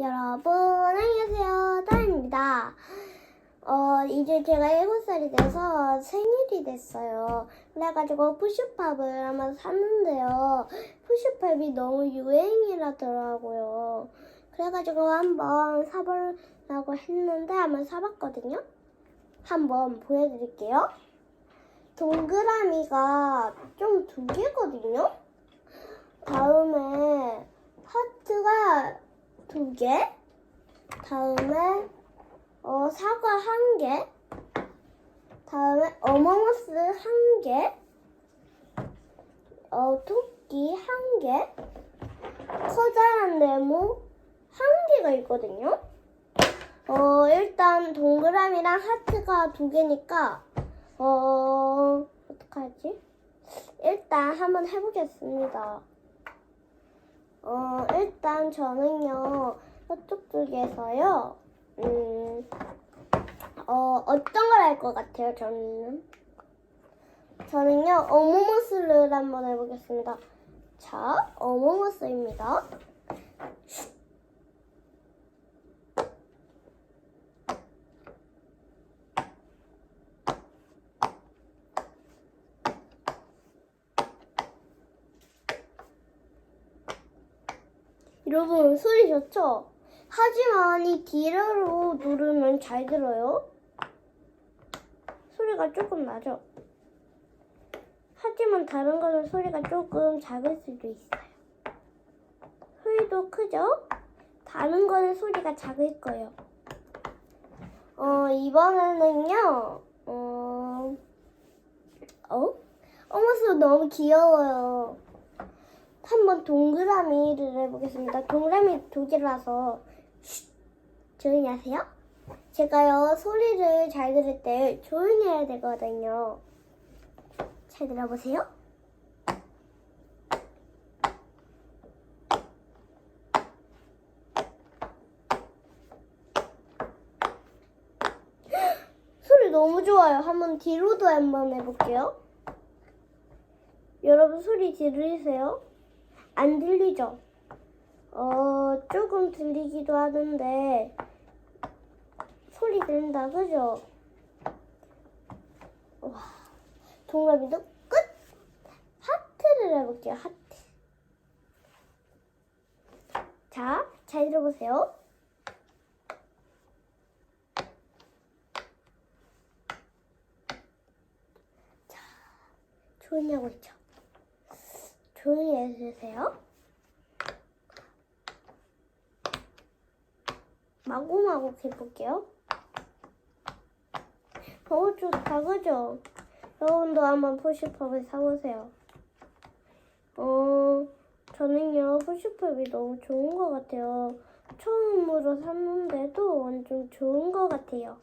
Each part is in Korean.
여러분, 안녕하세요. 다입니다. 어, 이제 제가 7살이 돼서 생일이 됐어요. 그래가지고 푸슈팝을 한번 샀는데요. 푸슈팝이 너무 유행이라더라고요. 그래가지고 한번 사보려고 했는데 한번 사봤거든요. 한번 보여드릴게요. 동그라미가 좀 두 개거든요. 다음에 하트가 두 개. 다음에 어, 사과 한 개. 다음에 어몽어스 한 개. 어, 토끼 한 개. 커다란 네모 한 개가 있거든요. 어, 일단 동그라미랑 하트가 두 개니까 어, 어떡하지? 일단 한번 해보겠습니다. 어, 일단 저는요, 저쪽 쪽에서요, 음, 어, 어떤 걸 할 것 같아요, 저는? 저는요, 어몽어스를 한번 해보겠습니다. 자, 어몽어스입니다. 여러분 소리 좋죠? 하지만 이 뒤로 누르면 잘 들어요. 소리가 조금 나죠? 하지만 다른 거는 소리가 조금 작을 수도 있어요. 소리도 크죠? 다른 거는 소리가 작을 거예요. 어, 이번에는요, 어, 어? 어머스 너무 귀여워요. 한번 동그라미를 해보겠습니다. 동그라미 두 개라서 쉿, 조용히 하세요. 제가요 소리를 잘 들을 때 조용히 해야 되거든요. 잘 들어보세요. 소리 너무 좋아요. 한번 뒤로도 한번 해볼게요. 여러분 소리 들리세요? 안 들리죠? 어, 조금 들리기도 하는데, 소리 들린다, 그죠? 와, 동그라미도 끝! 하트를 해볼게요, 하트. 자, 잘 들어보세요. 자, 조용히 하고 있죠? 조용히 해주세요. 마구마구 해볼게요. 어, 좋다, 그죠? 여러분도 한번 푸시팝을 사보세요. 어, 저는요, 푸시팝이 너무 좋은 것 같아요. 처음으로 샀는데도 완전 좋은 것 같아요.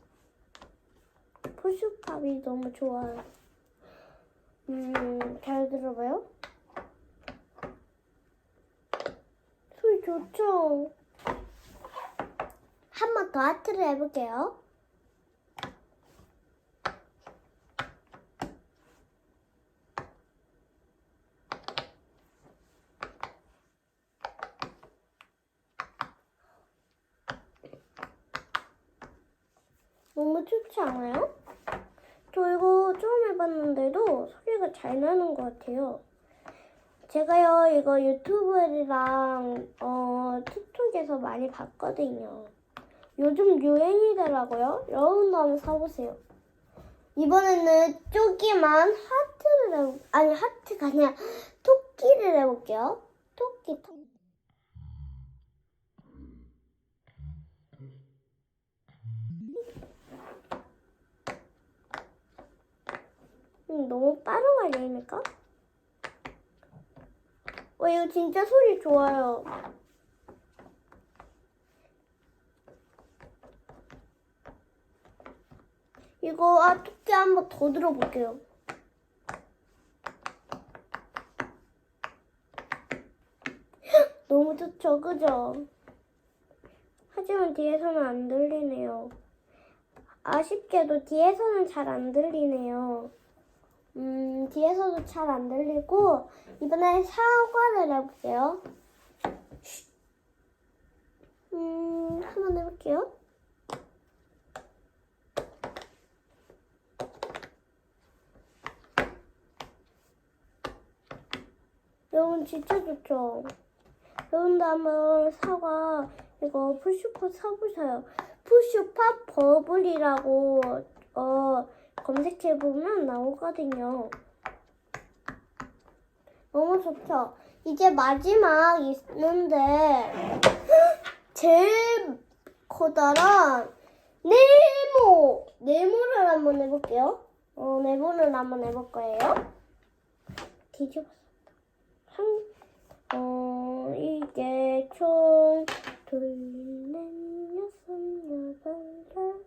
푸시팝이 너무 좋아요. 음, 잘 들어봐요. 소리 좋죠? 한 번 더 하트를 해볼게요. 너무 좋지 않아요? 저 이거 처음 해봤는데도 소리가 잘 나는 것 같아요. 제가요 이거 유튜브랑 어 틱톡에서 많이 봤거든요. 요즘 유행이더라고요. 여러분도 한번 사보세요. 이번에는 쪼기만 하트를 해 아니 하트가 아니라 토끼를 해볼게요. 토끼 토. 음, 너무 빠른 거 아닙니까? 어, 이거 진짜 소리 좋아요. 이거 아 토끼 한번 더 들어볼게요. 너무 좋죠, 그죠? 하지만 뒤에서는 안 들리네요. 아쉽게도 뒤에서는 잘 안 들리네요. 음, 뒤에서도 잘 안 들리고, 이번에 사과를 해볼게요. 음, 한번 해볼게요. 여러분 진짜 좋죠? 여러분도 한번 사과 이거 푸슈퍼 사보세요. 푸슈퍼 버블이라고 어 검색해 보면 나오거든요. 너무 좋죠? 이제 마지막 있는데 제일 커다란 네모 네모를 한번 해볼게요. 어 네모를 한번 해볼 거예요. 뒤집었어. 한, 어, 이게 총, 둘, 넷, 여섯, 여덟,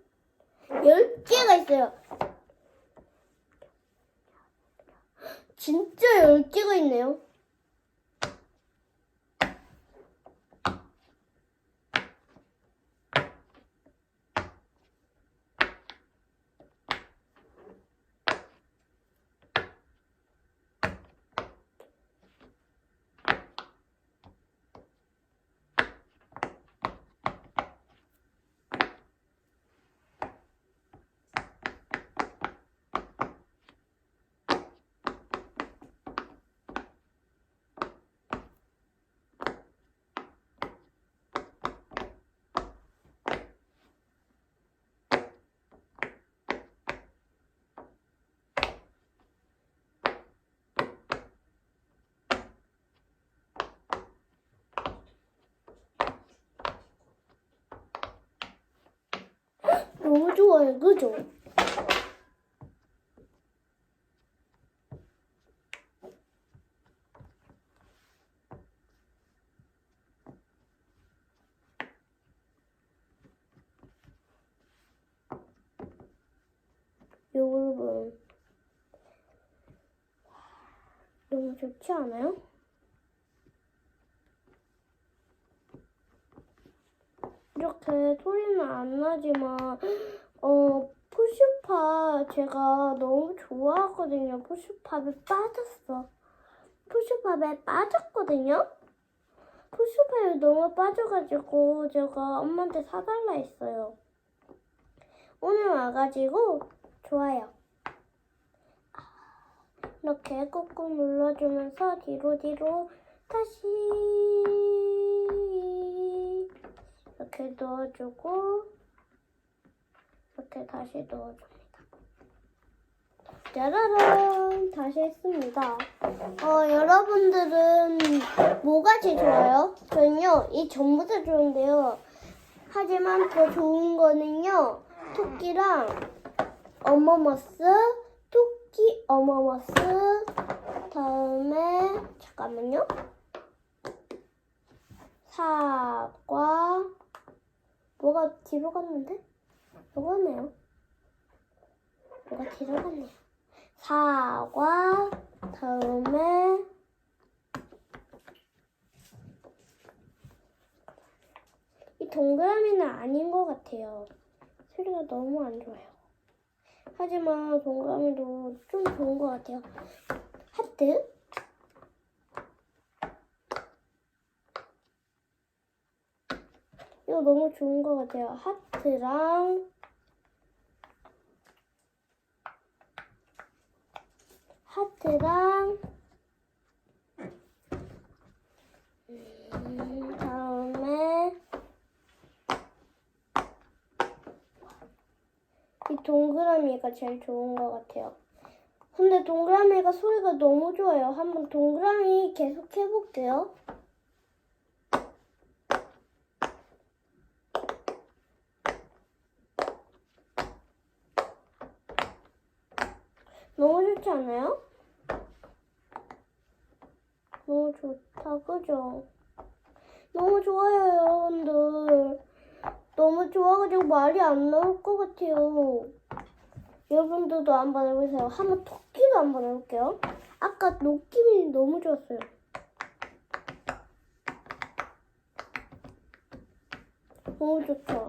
열, 열 개가 있어요. 진짜 열 개가 있네요. 너무 좋아요, 그죠? 여러분 너무 좋지 않아요? 이렇게 소리는 안 나지만 어 푸슈파 제가 너무 좋아하거든요. 푸슈팝에 빠졌어. 푸슈팝에 빠졌거든요. 푸슈팝에 너무 빠져가지고 제가 엄마한테 사달라 했어요. 오늘 와가지고 좋아요. 이렇게 꾹꾹 눌러주면서 뒤로 뒤로 다시 이렇게 넣어주고 이렇게 다시 넣어줍니다. 짜라란 다시 했습니다. 어 여러분들은 뭐가 제일 좋아요? 저는요 이 전부 다 좋은데요. 하지만 더 좋은 거는요 토끼랑 어머머스 토끼 어머머스 다음에 잠깐만요 사과 뭐가 뒤로 갔는데? 요거네요 뭐가 뒤로 갔네요 사과 다음에 이 동그라미는 아닌 것 같아요 소리가 너무 안 좋아요 하지만 동그라미도 좀 좋은 것 같아요. 하트. 너무 좋은 것 같아요. 하트랑 하트랑 음, 다음에 이 동그라미가 제일 좋은 것 같아요. 근데 동그라미가 소리가 너무 좋아요. 한번 동그라미 계속 해볼게요. 좋지 않아요? 너무 좋다, 그죠? 너무 좋아요, 여러분들. 너무 좋아가지고 말이 안 나올 것 같아요. 여러분들도 한번 해보세요. 한번 토끼도 한번 해볼게요. 아까 느낌이 너무 좋았어요. 너무 좋죠?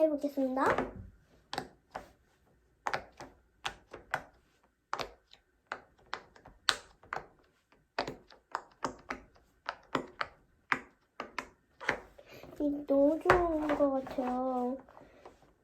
해보겠습니다. 이 너무 좋은 것 같아요.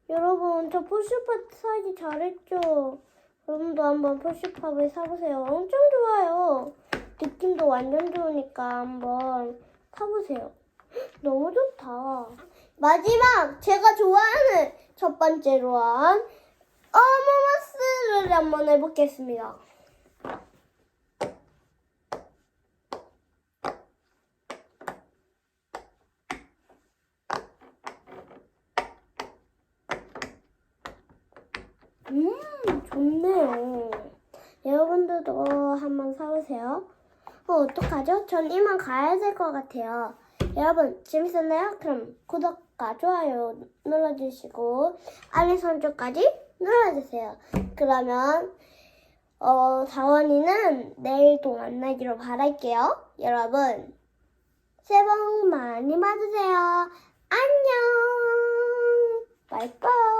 여러분, 저 푸시팝 사기 잘했죠? 여러분도 한번 푸시팝을 사보세요. 엄청 좋아요. 느낌도 완전 좋으니까 한번 사보세요. 너무 좋다. 마지막 제가 좋아하는 첫 번째로 한 어머머스를 한번 해보겠습니다. 음, 좋네요. 여러분들도 한번 사보세요. 어, 어떡하죠? 전 이만 가야 될 것 같아요. 여러분, 재밌었나요? 그럼 구독과 좋아요 눌러주시고, 알림 설정까지 눌러주세요. 그러면, 어, 다원이는 내일 또 만나기로 바랄게요. 여러분, 새해 복 많이 받으세요. 안녕! 바이바이!